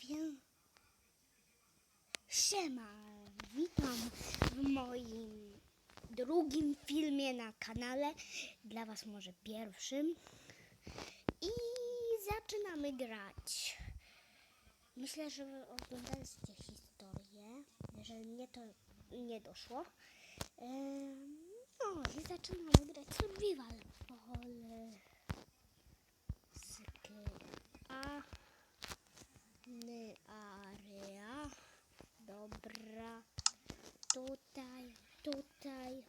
Wie... Siema, witam w moim drugim filmie na kanale, dla Was może pierwszym. I zaczynamy grać. Myślę, że wy oglądaliście historię. Jeżeli nie, to nie doszło. No i zaczynamy grać survival. Syky. A. Ny area. Dobra. Tutaj, tutaj.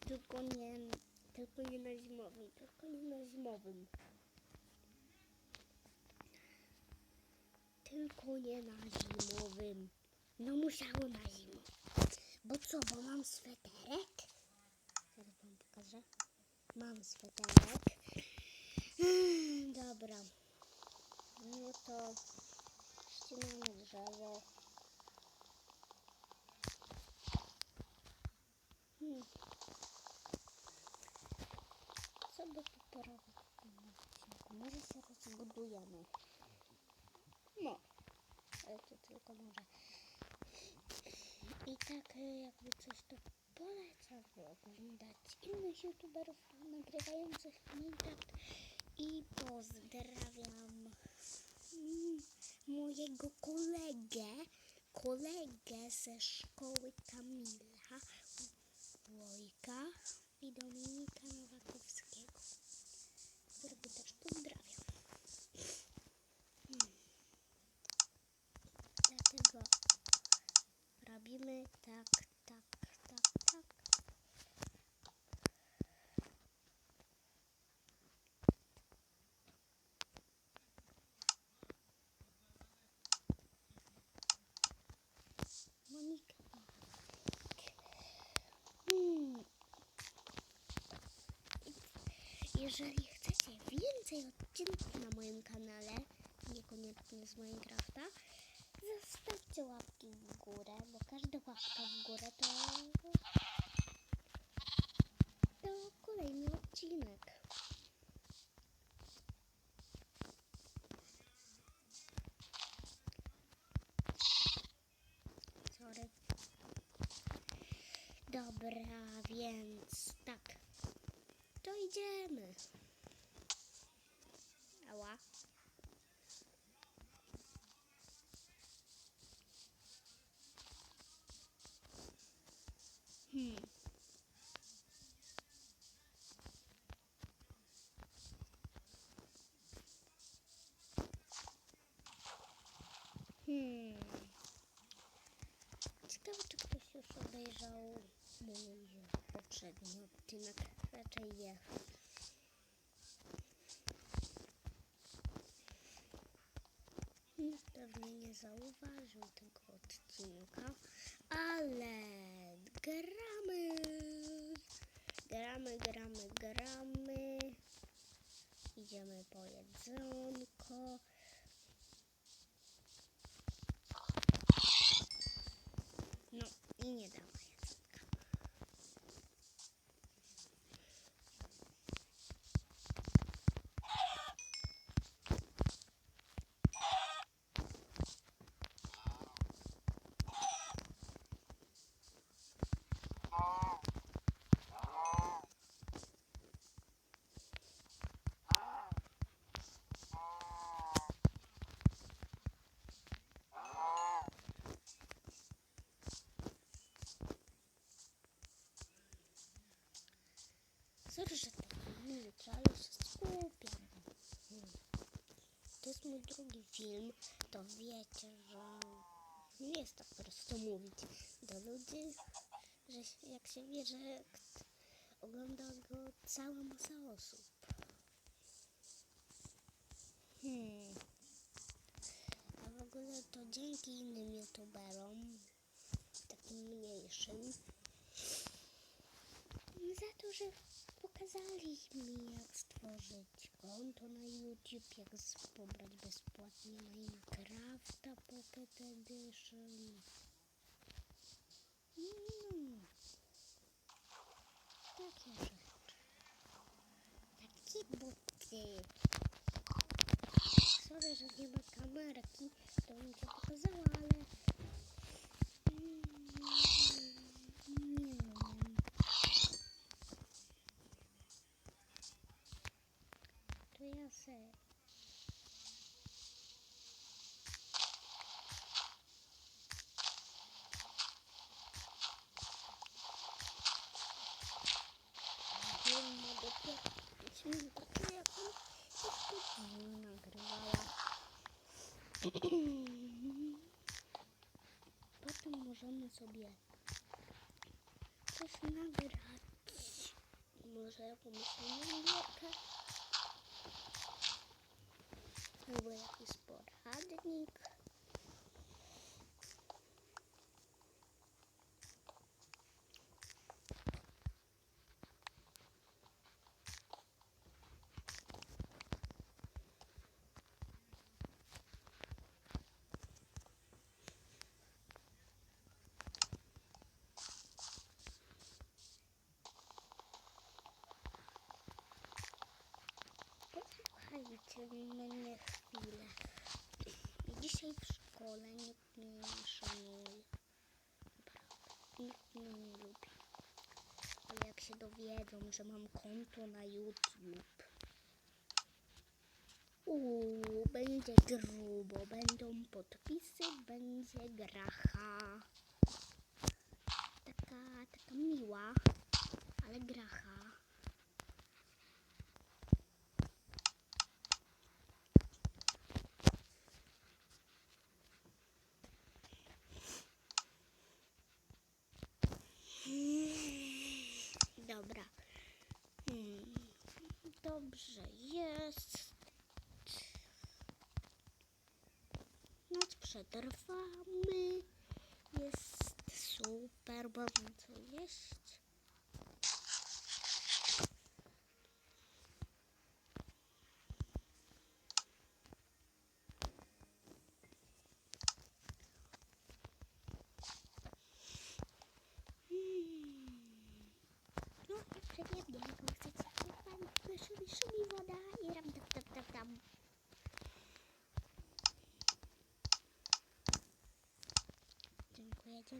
Tylko nie, tylko nie na zimowym, tylko nie na zimowym. Tylko nie na zimowym. No musiało na zimę. Bo co, bo mam sweterek? Zaraz wam pokażę. Mam sweterek. Dobra. No to ścinamy drzewo. Hmm. Co by tu porobić? Może się rozbudujemy. No, ale to tylko może. I tak y, jakby coś to polecam oglądać innych youtuberów nagrywających Minecraft i pozdrawiam mm, mojego kolegę, kolegę ze szkoły Kamila Wojka i Dominika Nowakowskiego, którego też pozdrawiam. Hmm. Dlatego robimy tak, tak, tak, tak. Monika. Hmm. Jeżeli chcecie więcej odcinków na moim kanale, niekoniecznie z Minecrafta, zostawcie łapki w górę, bo każda łapka w górę to, to kolejny odcinek. Dobra, więc tak. Idziemy. Ała. Hmm. Hmm. Ciekawe, czy ktoś już obejrzał mój poprzedni odcinek. Raczej. Nikt pewnie nie zauważył tego odcinka, ale gramy. Gramy, gramy, gramy. Idziemy po jedzonko. No i nie damy jedzonka. Milczę, ale się skupiam. To jest mój drugi film, to wiecie, że nie jest tak prosto mówić do ludzi, że jak się wie, że ogląda go cała masa osób. Hmm. A w ogóle to dzięki innym youtuberom, takim mniejszym, za to, że pokazali mi, jak stworzyć konto na YouTube, jak pobrać bezpłatnie Minecrafta Pocket Edition. Mm. Takie rzeczy. Takie buty. Sorry, że nie ma kamerki, to bym cię pokazała, ale... Mm, Nie wiem. To ja se... Wiem, mogę pierwszy minut, to jak on jeszcze nie nagrywała. Potem możemy sobie coś nagrać. Może jakąś inną gierkę. Where is Bob? How did he Underneath. Posłuchajcie mnie chwilę. Dzisiaj w szkole nikt mnie nie szanuje. Nikt mnie nie lubi. Ale jak się dowiedzą, że mam konto na YouTube, Uuu, będzie grubo, będą podpisy, będzie gracha. Taka, taka miła, ale gracha. Dobra. Hmm. Dobrze jest. Noc przetrwamy. Jest super, bo mam co jeść.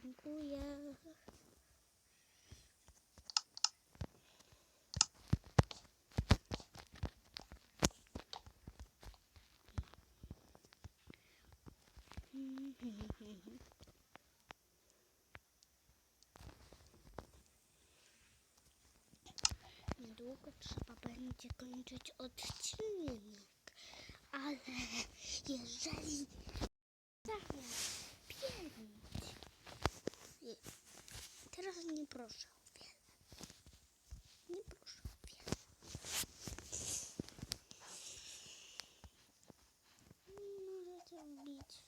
Dziękuję. Niedługo trzeba będzie kończyć odcinek, ale jeżeli nie proszę o wiele, nie proszę o wiele. Możecie wbić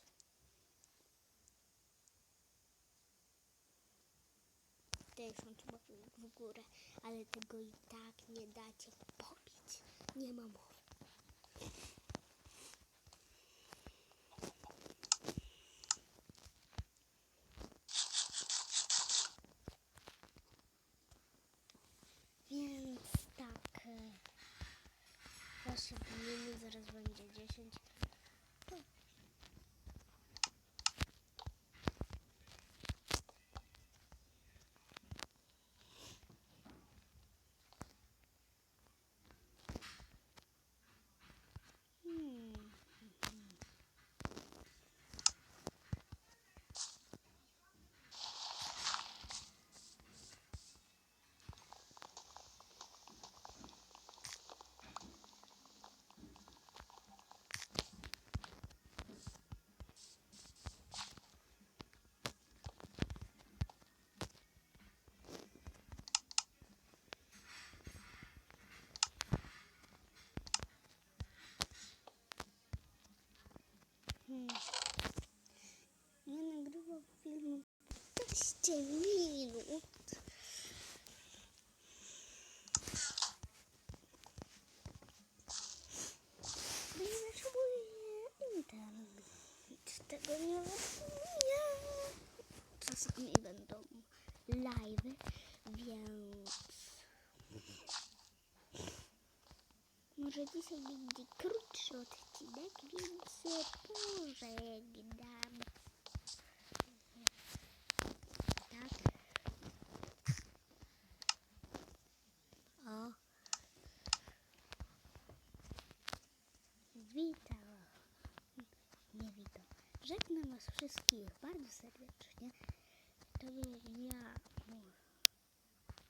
tysiąc łapek w górę, ale tego i tak nie dacie pobić. Nie ma mowy. Więc tak. e, Wasze minut zaraz będzie 10. To Hmm. Hmm. Nie nagrywam filmu 15 minut. Ponieważ mój internet tego nie rozumie. Czasami będą live, więc Może dzisiaj będzie krótszy odcinek, więc pożegnam. Tak. O. Witam. Nie witam. Żegnam Was wszystkich bardzo serdecznie. To ja,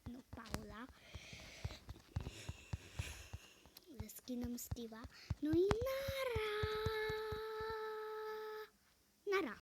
no Paula. Ze skinem Steve'a. No i nara!